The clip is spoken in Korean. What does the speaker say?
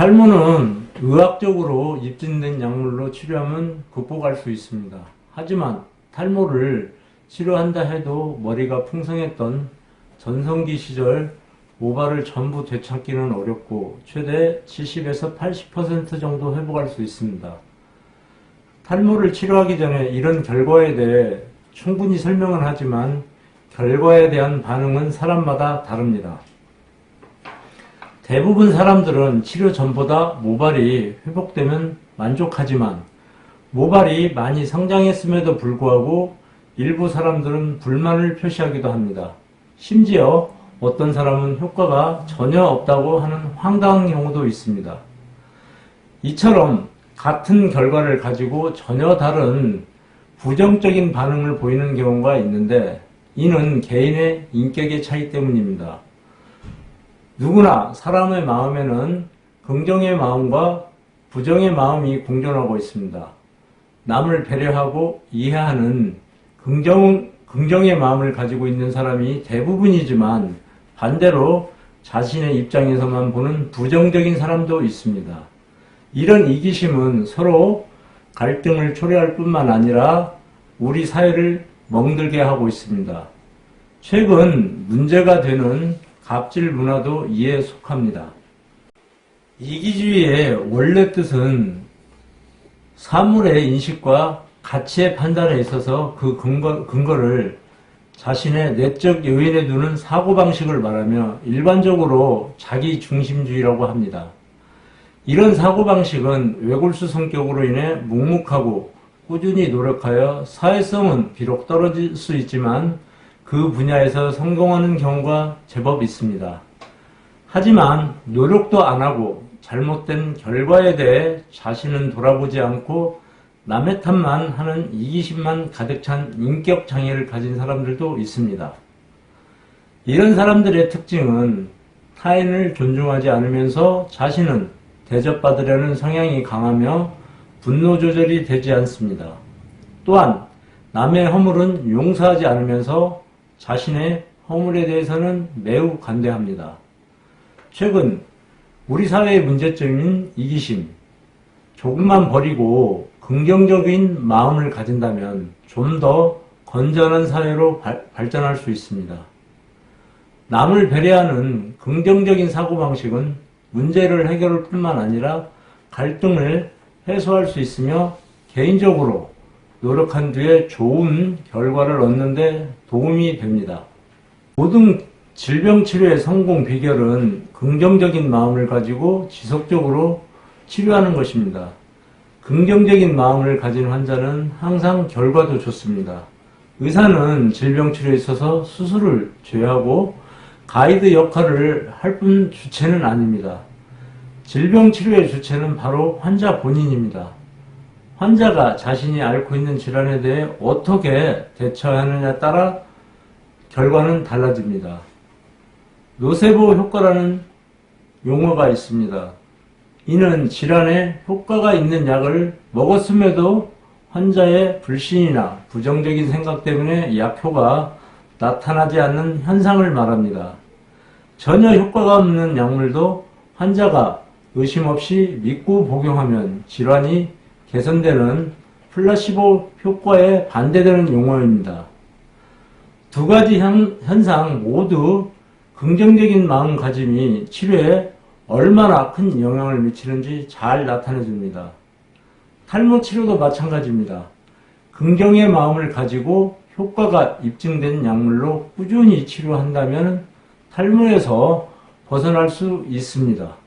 탈모는 의학적으로 입증된 약물로 치료하면 극복할 수 있습니다. 하지만 탈모를 치료한다 해도 머리가 풍성했던 전성기 시절 모발을 전부 되찾기는 어렵고 최대 70에서 80% 정도 회복할 수 있습니다. 탈모를 치료하기 전에 이런 결과에 대해 충분히 설명은 하지만 결과에 대한 반응은 사람마다 다릅니다. 대부분 사람들은 치료 전보다 모발이 회복되면 만족하지만 모발이 많이 성장했음에도 불구하고 일부 사람들은 불만을 표시하기도 합니다. 심지어 어떤 사람은 효과가 전혀 없다고 하는 황당한 경우도 있습니다. 이처럼 같은 결과를 가지고 전혀 다른 부정적인 반응을 보이는 경우가 있는데 이는 개인의 인격의 차이 때문입니다. 누구나 사람의 마음에는 긍정의 마음과 부정의 마음이 공존하고 있습니다. 남을 배려하고 이해하는 긍정, 긍정의 마음을 가지고 있는 사람이 대부분이지만 반대로 자신의 입장에서만 보는 부정적인 사람도 있습니다. 이런 이기심은 서로 갈등을 초래할 뿐만 아니라 우리 사회를 멍들게 하고 있습니다. 최근 문제가 되는 갑질 문화도 이에 속합니다. 이기주의의 원래 뜻은 사물의 인식과 가치의 판단에 있어서 그 근거, 근거를 자신의 내적 요인에 두는 사고방식을 말하며 일반적으로 자기중심주의라고 합니다. 이런 사고방식은 외골수 성격으로 인해 묵묵하고 꾸준히 노력하여 사회성은 비록 떨어질 수 있지만 그 분야에서 성공하는 경우가 제법 있습니다. 하지만 노력도 안 하고 잘못된 결과에 대해 자신은 돌아보지 않고 남의 탓만 하는 이기심만 가득 찬 인격 장애를 가진 사람들도 있습니다. 이런 사람들의 특징은 타인을 존중하지 않으면서 자신은 대접받으려는 성향이 강하며 분노 조절이 되지 않습니다. 또한 남의 허물은 용서하지 않으면서 자신의 허물에 대해서는 매우 관대합니다. 최근 우리 사회의 문제점인 이기심, 조금만 버리고 긍정적인 마음을 가진다면 좀 더 건전한 사회로 발, 발전할 수 있습니다. 남을 배려하는 긍정적인 사고방식은 문제를 해결할 뿐만 아니라 갈등을 해소할 수 있으며 개인적으로 노력한 뒤에 좋은 결과를 얻는데 도움이 됩니다. 모든 질병 치료의 성공 비결은 긍정적인 마음을 가지고 지속적으로 치료하는 것입니다. 긍정적인 마음을 가진 환자는 항상 결과도 좋습니다. 의사는 질병 치료에 있어서 수술을 제외하고 가이드 역할을 할 뿐 주체는 아닙니다. 질병 치료의 주체는 바로 환자 본인입니다. 환자가 자신이 앓고 있는 질환에 대해 어떻게 대처하느냐에 따라 결과는 달라집니다. 노세보 효과라는 용어가 있습니다. 이는 질환에 효과가 있는 약을 먹었음에도 환자의 불신이나 부정적인 생각 때문에 약효가 나타나지 않는 현상을 말합니다. 전혀 효과가 없는 약물도 환자가 의심 없이 믿고 복용하면 질환이 개선되는 플라시보 효과에 반대되는 용어입니다. 두 가지 현, 현상 모두 긍정적인 마음가짐이 치료에 얼마나 큰 영향을 미치는지 잘 나타내 줍니다. 탈모 치료도 마찬가지입니다. 긍정의 마음을 가지고 효과가 입증된 약물로 꾸준히 치료한다면 탈모에서 벗어날 수 있습니다.